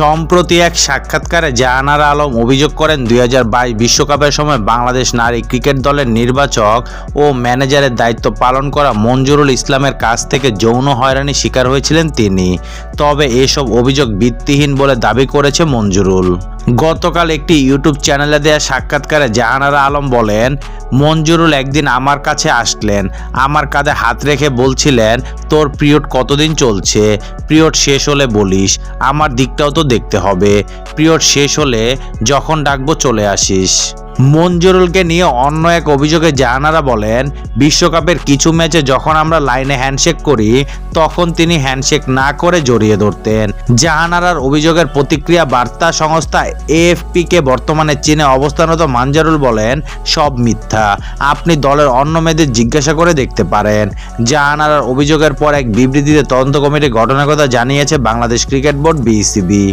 সম্প্রতি এক সাক্ষাৎকারে জাহানারা আলম অভিযোগ করেন দুই বিশ্বকাপের সময় বাংলাদেশ নারী ক্রিকেট দলের নির্বাচক ও ম্যানেজারের দায়িত্ব পালন করা মঞ্জুরুল ইসলামের কাছ থেকে যৌন হয়রানি শিকার হয়েছিলেন তিনি। তবে এসব অভিযোগ ভিত্তিহীন বলে দাবি করেছে মঞ্জুরুল। গতকাল একটি ইউটিউব চ্যানেলে দেয়া সাক্ষাৎকারে জাহানারা আলম বলেন, মঞ্জুরুল একদিন আমার কাছে আসলেন। আমার কাঁধে হাত রেখে বলছিলেন, তোর পিরিয়ড কতদিন চলছে? পিরিয়ড শেষ হলে বলিস, আমার দিকটাও তো দেখতে হবে। পিরিয়ড শেষ হলে যখন ডাকবো চলে আসিস। মঞ্জুরুলকে নিয়ে অন্য এক অভিযোগে জাহানারা বলেন, বিশ্বকাপের কিছু ম্যাচে যখন আমরা লাইনে হ্যান্ডশেক করি, তখন তিনি হ্যান্ডশেক না করে জড়িয়ে ধরতেন। জাহানারার অভিযোগের প্রতিক্রিয়া বার্তা সংস্থা এএফপিকে বর্তমানে চীনে অবস্থানরত মানজারুল বলেন, সব মিথ্যা। আপনি দলের অন্য মেয়েদের জিজ্ঞাসা করে দেখতে পারেন। জাহানারার অভিযোগের পর এক বিবৃতিতে তদন্ত কমিটি ঘটনার কথা জানিয়েছে বাংলাদেশ ক্রিকেট বোর্ড বিসিবি।